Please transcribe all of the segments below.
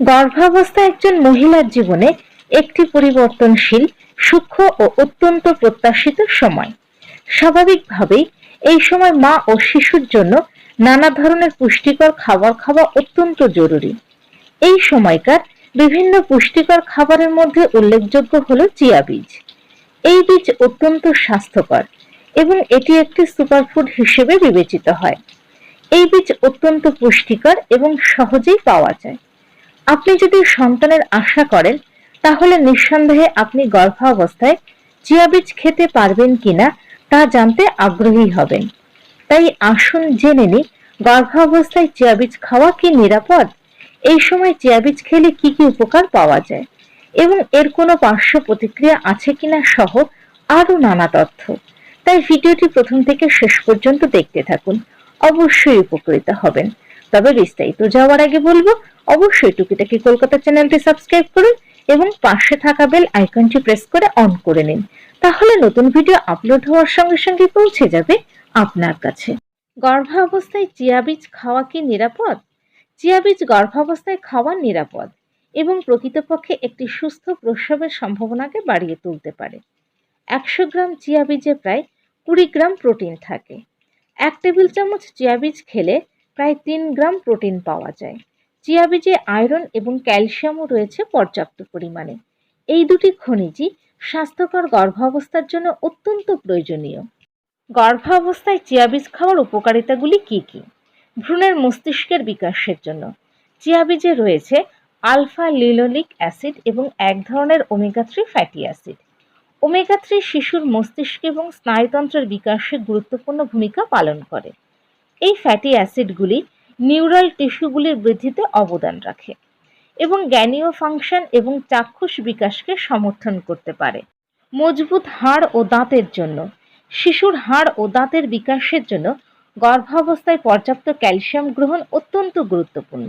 গর্ভাবস্থা একজন মহিলার জীবনে একটি পরিবর্তনশীল, সূক্ষ্ম ও অত্যন্ত প্রত্যাশিত সময়। স্বাভাবিকভাবেই এই সময় মা ও শিশুর জন্য নানা ধরনের পুষ্টিকর খাবার খাওয়া অত্যন্ত জরুরি। এই সময়কার বিভিন্ন পুষ্টিকর খাবারের মধ্যে উল্লেখযোগ্য হলো চিয়া বীজ। এই বীজ অত্যন্ত স্বাস্থ্যকর এবং এটি একটি সুপারফুড হিসেবে বিবেচিত হয়। এই বীজ অত্যন্ত পুষ্টিকর এবং সহজেই পাওয়া যায়। আপনি যদি সন্তানের আশা করেন, তাহলে নিঃসন্দেহে আপনি গর্ভাবস্থায় চিয়া বীজ খেতে পারবেন কিনা তা জানতে আগ্রহী হবেন। তাই আসুন জেনে নিই, গর্ভাবস্থায় চিয়া বীজ খাওয়া কি নিরাপদ? এই সময় চিয়া বীজ খেলে কি কি উপকার পাওয়া যায়? এবং এর কোনো পার্শ্ব প্রতিক্রিয়া আছে কিনা সহ আরও নানা তথ্য। তাই ভিডিওটি প্রথম থেকে শেষ পর্যন্ত দেখতে থাকুন। অবশ্যই উপকৃত হবেন। তবে বিস্তারিত যাওয়ার আগে বলব, অবশ্যই টুকিটাকি কলকাতা চ্যানেলটি সাবস্ক্রাইব করুন এবং পাশে থাকা বেল আইকনটি প্রেস করে অন করে নিন। তাহলে নতুন ভিডিও আপলোড হওয়ার সঙ্গে সঙ্গে পৌঁছে যাবে আপনার কাছে। গর্ভাবস্থায় চিয়া বীজ খাওয়া কি নিরাপদ? চিয়া বীজ গর্ভাবস্থায় খাওয়া নিরাপদ এবং প্রকৃতপক্ষে একটি সুস্থ প্রসবের সম্ভাবনাকে বাড়িয়ে তুলতে পারে। একশো গ্রাম চিয়া বীজে প্রায় কুড়ি গ্রাম প্রোটিন থাকে। এক টেবিল চামচ চিয়া বীজ খেলে প্রায় তিন গ্রাম প্রোটিন পাওয়া যায়। চিয়া বীজে আয়রন এবং ক্যালসিয়ামও রয়েছে পর্যাপ্ত পরিমাণে। এই দুটি খনিজই স্বাস্থ্যকর গর্ভাবস্থার জন্য অত্যন্ত প্রয়োজনীয়। গর্ভাবস্থায় চিয়া বীজ খাওয়ার উপকারিতাগুলি কি কি? ভ্রূণের মস্তিষ্কের বিকাশের জন্য। চিয়া বীজে রয়েছে আলফা লিলোলিক অ্যাসিড এবং এক ধরনের omega three fatty acid. Omega three শিশুর মস্তিষ্ক এবং স্নায়ুতন্ত্রের বিকাশে গুরুত্বপূর্ণ ভূমিকা পালন করে। এই ফ্যাটি অ্যাসিডগুলি নিউরাল টিস্যুগুলির বৃদ্ধিতে অবদান রাখে এবং জ্ঞানীয় ফাংশন এবং চাক্ষুষ বিকাশকে সমর্থন করতে পারে। মজবুত হাড় ও দাঁতের জন্য, শিশুর হাড় ও দাঁতের বিকাশের জন্য গর্ভাবস্থায় পর্যাপ্ত ক্যালসিয়াম গ্রহণ অত্যন্ত গুরুত্বপূর্ণ।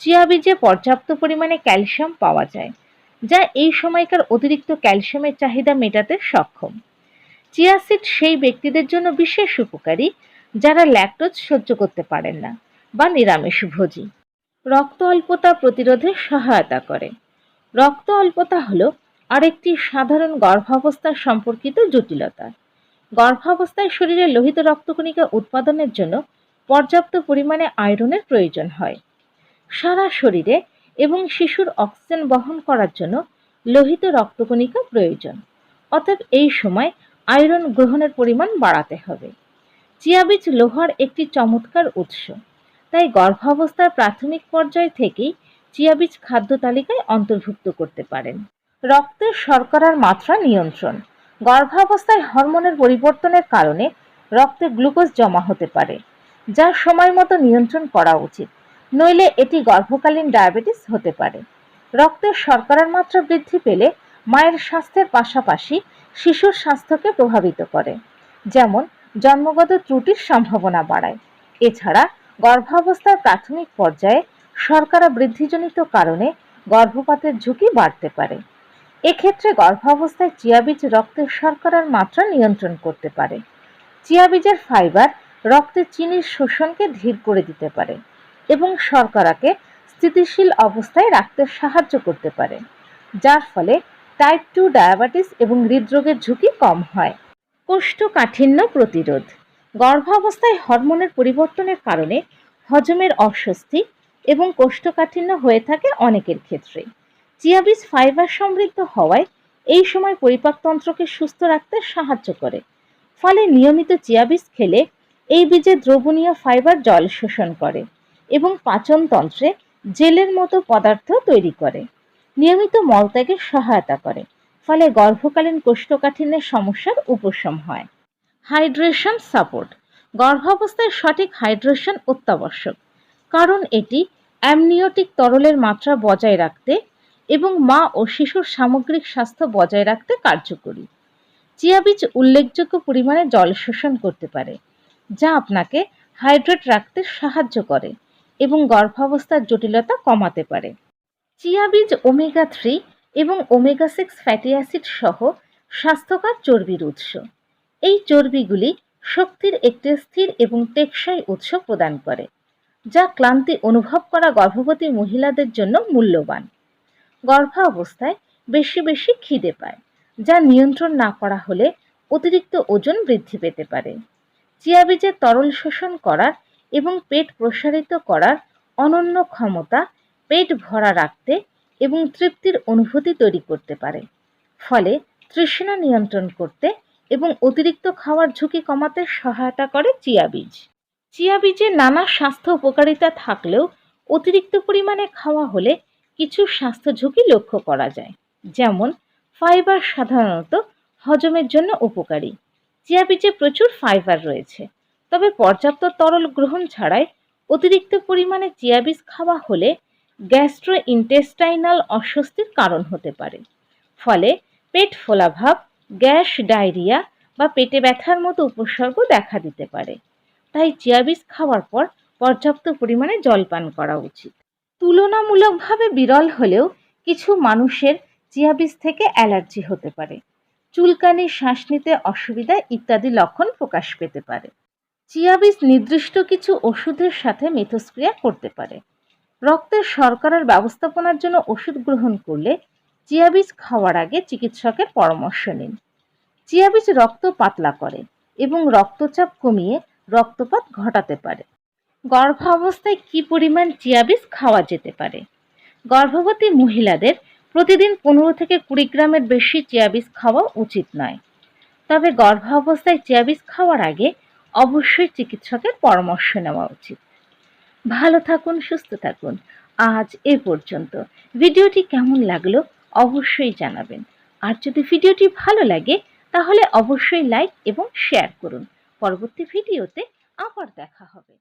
চিয়া বীজে পর্যাপ্ত পরিমাণে ক্যালসিয়াম পাওয়া যায়। যা এই সময়কার অতিরিক্ত ক্যালসিয়ামের চাহিদা মেটাতে সক্ষম। চিয়া সিড সেই ব্যক্তিদের জন্য বিশেষ উপকারী, যারা ল্যাকটোজ সহ্য করতে পারেন না বা নিরামিষ ভোজী রক্ত অল্পতা প্রতিরোধে সহায়তা করে। রক্ত অল্পতা হলো আরেকটি সাধারণ গর্ভাবস্থা সম্পর্কিত জটিলতা। গর্ভাবস্থায় শরীরে লোহিত রক্তকণিকা উৎপাদনের জন্য পর্যাপ্ত পরিমাণে আয়রনের প্রয়োজন হয়। সারা শরীরে এবং শিশুর অক্সিজেন বহন করার জন্য লোহিত রক্তকণিকা প্রয়োজন। অতএব এই সময় আয়রন গ্রহণের পরিমাণ বাড়াতে হবে। চিয়া বীজ লোহার একটি চমৎকার উৎস। তাই গর্ভাবস্থার প্রাথমিক পর্যায় থেকেই চিয়া বীজ খাদ্য তালিকায় অন্তর্ভুক্ত করতে পারেন। রক্তের শর্করার মাত্রা নিয়ন্ত্রণ। গর্ভাবস্থায় হরমোনের পরিবর্তনের কারণে রক্তে গ্লুকোজ জমা হতে পারে, যা সময় মতো নিয়ন্ত্রণ করা উচিত। নইলে এটি গর্ভকালীন ডায়াবেটিস হতে পারে। রক্তের শর্করার মাত্রা বৃদ্ধি পেলে মায়ের স্বাস্থ্যের পাশাপাশি শিশুর স্বাস্থ্যকে প্রভাবিত করে, যেমন জন্মগত ত্রুটির সম্ভাবনা বাড়ায়। এছাড়া গর্ভাবস্থার প্রাথমিক পর্যায়ে শর্করা বৃদ্ধিজনিত কারণে গর্ভপাতের ঝুঁকি বাড়তে পারে। এক্ষেত্রে গর্ভাবস্থায় চিয়া বীজ রক্তের শর্করার মাত্রা নিয়ন্ত্রণ করতে পারে। চিয়া বীজের ফাইবার রক্তে চিনির শোষণকে ধীর করে দিতে পারে। এবং শর্করাকে স্থিতিশীল অবস্থায় রাখতে সাহায্য করতে পারে, যার ফলে টাইপ টু ডায়াবেটিস এবং হৃদরোগের ঝুঁকি কম হয়। কোষ্ঠকাঠিন্য প্রতিরোধ। গর্ভাবস্থায় হরমোনের পরিবর্তনের কারণে হজমের অস্বস্তি এবং কোষ্ঠকাঠিন্য হয়ে থাকে অনেকের ক্ষেত্রে। চিয়াবিজ ফাইবার সমৃদ্ধ হওয়ায় এই সময় পরিপাকতন্ত্রকে সুস্থ রাখতে সাহায্য করে। ফলে নিয়মিত চিয়াবিজ খেলে এই বীজে দ্রবণীয় ফাইবার জল শোষণ করে। এবং পাচনতন্ত্রে জেলের মতো পদার্থ তৈরি করে। নিয়মিত মলত্যাগে সহায়তা করে, ফলে গর্ভকালীন কোষ্ঠকাঠিন্যের সমস্যার উপশম হয়। হাইড্রেশন সাপোর্ট, গর্ভাবস্থায় সঠিক হাইড্রেশন অত্যাবশ্যক, কারণ এটি অ্যামনিওটিক তরলের মাত্রা বজায় রাখতে এবং মা ও শিশুর সামগ্রিক স্বাস্থ্য বজায় রাখতে কার্যকরী। চিয়া বীজ উল্লেখযোগ্য পরিমাণে জল শোষণ করতে পারে, যা আপনাকে হাইড্রেট রাখতে সাহায্য করে। এবং গর্ভাবস্থার জটিলতা কমাতে পারে। চিয়া বীজ ওমেগা থ্রি এবং ওমেগা সিক্স ফ্যাটি অ্যাসিড সহ স্বাস্থ্যকর চর্বির উৎস। এই চর্বিগুলি শক্তির একটি স্থির এবং টেকসই উৎস প্রদান করে, যা ক্লান্তি অনুভব করা গর্ভবতী মহিলাদের জন্য মূল্যবান। গর্ভাবস্থায় বেশি বেশি খিদে পায়, যা নিয়ন্ত্রণ না করা হলে অতিরিক্ত ওজন বৃদ্ধি পেতে পারে। চিয়া বীজের তরল শোষণ করার এবং পেট প্রসারিত করার অনন্য ক্ষমতা পেট ভরা রাখতে এবং তৃপ্তির অনুভূতি তৈরি করতে পারে। ফলে তৃষ্ণা নিয়ন্ত্রণ করতে এবং অতিরিক্ত খাওয়ার ঝুঁকি কমাতে সহায়তা করে চিয়া বীজ। চিয়া বীজে নানা স্বাস্থ্য উপকারিতা থাকলেও অতিরিক্ত পরিমাণে খাওয়া হলে কিছু স্বাস্থ্য ঝুঁকি লক্ষ্য করা যায়, যেমন ফাইবার সাধারণত হজমের জন্য উপকারী। চিয়া বীজে প্রচুর ফাইবার রয়েছে। তবে পর্যাপ্ত তরল গ্রহণ ছাড়াই অতিরিক্ত পরিমাণে চিয়াবিজ খাওয়া হলে গ্যাস্ট্রো ইন্টেস্টাইনাল অস্বস্তির কারণ হতে পারে। ফলে পেট ফোলাভাব গ্যাস, ডায়রিয়া বা পেটে ব্যথার মতো উপসর্গ দেখা দিতে পারে। তাই চিয়াবিজ খাওয়ার পর পর্যাপ্ত পরিমাণে জল পান করা উচিত। তুলনামূলকভাবে বিরল হলেও কিছু মানুষের চিয়াবিজ থেকে অ্যালার্জি হতে পারে। চুলকানি শ্বাস নিতে অসুবিধা ইত্যাদি লক্ষণ প্রকাশ পেতে পারে। চিয়া বীজ নির্দিষ্ট কিছু ওষুধের সাথে মিথস্ক্রিয়া করতে পারে। রক্তের শর্করার ব্যবস্থাপনার জন্য ওষুধ গ্রহণ করলে চিয়াবিজ খাওয়ার আগে চিকিৎসকের পরামর্শ নিন। চিয়াবিজ রক্ত পাতলা করে এবং রক্তচাপ কমিয়ে রক্তপাত ঘটাতে পারে। গর্ভাবস্থায় কি পরিমাণ চিয়াবিজ খাওয়া যেতে পারে? গর্ভবতী মহিলাদের প্রতিদিন পনেরো থেকে কুড়ি গ্রামের বেশি চিয়াবিজ খাওয়া উচিত নয়। তবে গর্ভাবস্থায় চিয়াবিজ খাওয়ার আগে অবশ্যই চিকিৎসকের পরামর্শ নেওয়া উচিত। ভালো থাকুন, সুস্থ থাকুন। আজ এ পর্যন্ত। ভিডিওটি কেমন লাগল অবশ্যই জানাবেন। আর যদি ভিডিওটি ভালো লাগে, তাহলে অবশ্যই লাইক এবং শেয়ার করুন। পরবর্তী ভিডিওতে আবার দেখা হবে।